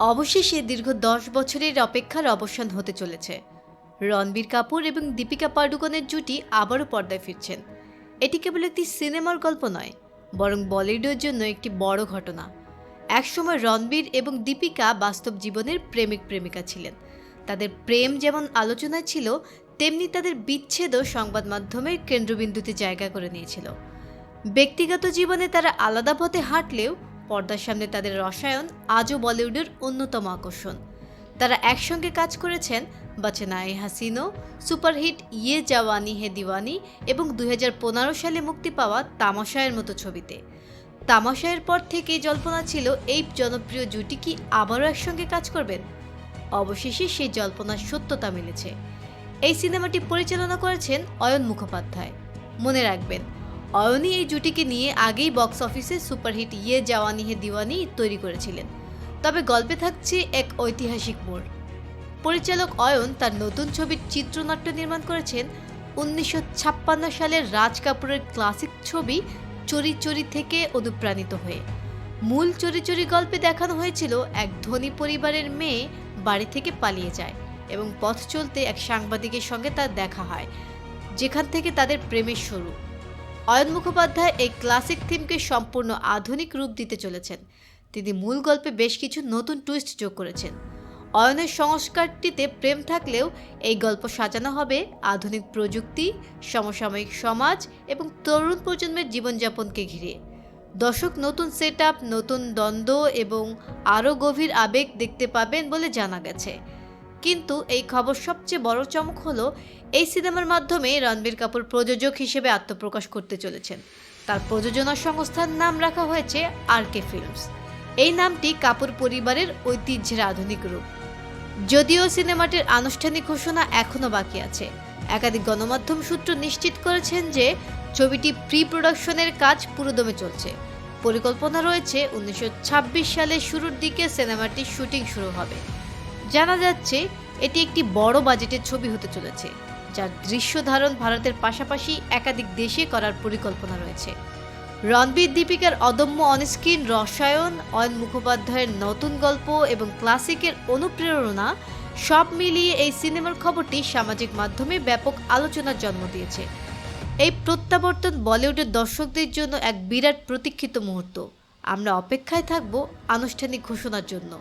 অবশেষে দীর্ঘ দশ বছরের অপেক্ষার অবসান হতে চলেছে। রণবীর কাপুর এবং দীপিকা পাডুকোনের জুটি আবারও পর্দায় ফিরছেন। এটি কেবল একটি সিনেমার গল্প নয়, বরং বলিউডের জন্য একটি বড় ঘটনা। একসময় রণবীর এবং দীপিকা বাস্তব জীবনের প্রেমিক প্রেমিকা ছিলেন। তাদের প্রেম যেমন আলোচনায় ছিল, তেমনি তাদের বিচ্ছেদও সংবাদ মাধ্যমের কেন্দ্রবিন্দুতে জায়গা করে নিয়েছিল। ব্যক্তিগত জীবনে তারা আলাদা পথে হাঁটলেও পর্দার সামনে তাদের রসায়ন আজও বলিউডের অন্যতম আকর্ষণ। তারা একসঙ্গে কাজ করেছেন বাচেনায়ে হাসিনো, সুপারহিট ইয়ে জাওয়ানি হে দিওয়ানি এবং দু হাজার পনেরো সালে মুক্তি পাওয়া তামাশায়ের মতো ছবিতে। তামাশায়ের পর থেকেই জল্পনা ছিল, এই জনপ্রিয় জুটি কি আবারও একসঙ্গে কাজ করবেন? অবশেষে সেই জল্পনার সত্যতা মিলেছে। এই সিনেমাটি পরিচালনা করেছেন অয়ন মুখোপাধ্যায়। মনে রাখবেন অয়নই এই জুটিকে নিয়ে আগেই বক্স অফিসে সুপারহিট ইয়ে জাওয়ানি হে দিওয়ানি তৈরি করেছিলেন। তবে গল্পে থাকছে এক ঐতিহাসিক মোড়। পরিচালক অয়ন তার নতুন ছবির চিত্রনাট্য নির্মাণ করেছেন। উনিশশো ছাপ্পান্ন সালের রাজ কাপুরের ক্লাসিক ছবি চরি চরি থেকে অনুপ্রাণিত হয়ে। মূল চরি চরি গল্পে দেখানো হয়েছিল এক ধনী পরিবারের মেয়ে বাড়ি থেকে পালিয়ে যায় এবং পথ চলতে এক সাংবাদিকের সঙ্গে তার দেখা হয়, যেখান থেকে তাদের প্রেমের শুরু অয়ন মুখোপাধ্যায় এই ক্লাসিক থিমকে সম্পূর্ণ আধুনিক রূপ দিতে চলেছেন। তিনি মূল গল্পে বেশ কিছু নতুন টুইস্ট যোগ করেছেন। অয়নের সংস্কারটিতে প্রেম থাকলেও এই গল্প সাজানো হবে আধুনিক প্রযুক্তি, সমসাময়িক সমাজ এবং তরুণ প্রজন্মের জীবনযাপনকে ঘিরে। দর্শক নতুন সেট নতুন দ্বন্দ্ব এবং আরও গভীর আবেগ দেখতে পাবেন বলে জানা গেছে। কিন্তু এই খবর সবচেয়ে বড় চমক হলো, এই সিনেমার মাধ্যমে রণবীর কাপুর প্রযোজক হিসেবে আত্মপ্রকাশ করতে চলেছেন। তার প্রযোজনা সংস্থার নাম রাখা হয়েছে আর কে ফিল্মস। এই নামটি কাপুর পরিবারের ঐতিহ্যের আধুনিক রূপ। যদিও সিনেমাটির আনুষ্ঠানিক ঘোষণা এখনও বাকি আছে, একাধিক গণমাধ্যম সূত্র নিশ্চিত করেছেন যে ছবিটি প্রি প্রোডাকশনের কাজ পুরোদমে চলছে। পরিকল্পনা রয়েছে উনিশশো ছাব্বিশ সালের শুরুর দিকে সিনেমাটির শুটিং শুরু হবে। জানা যাচ্ছে এটি একটি বড় বাজেটের ছবি হতে চলেছে, যার দৃশ্য ধারণ ভারতের পাশাপাশি একাধিক দেশে করার পরিকল্পনা রয়েছে। রণবীর দীপিকার অদম্য অনস্ক্রিন, রসায়ন, অয়ন মুখোপাধ্যায়ের নতুন গল্প এবং ক্লাসিকের অনুপ্রেরণা সব মিলিয়ে এই সিনেমার খবরটি সামাজিক মাধ্যমে ব্যাপক আলোচনার জন্ম দিয়েছে। এই প্রত্যাবর্তন বলিউডের দর্শকদের জন্য এক বিরাট প্রতীক্ষিত মুহূর্ত। আমরা অপেক্ষায় থাকব আনুষ্ঠানিক ঘোষণার জন্য।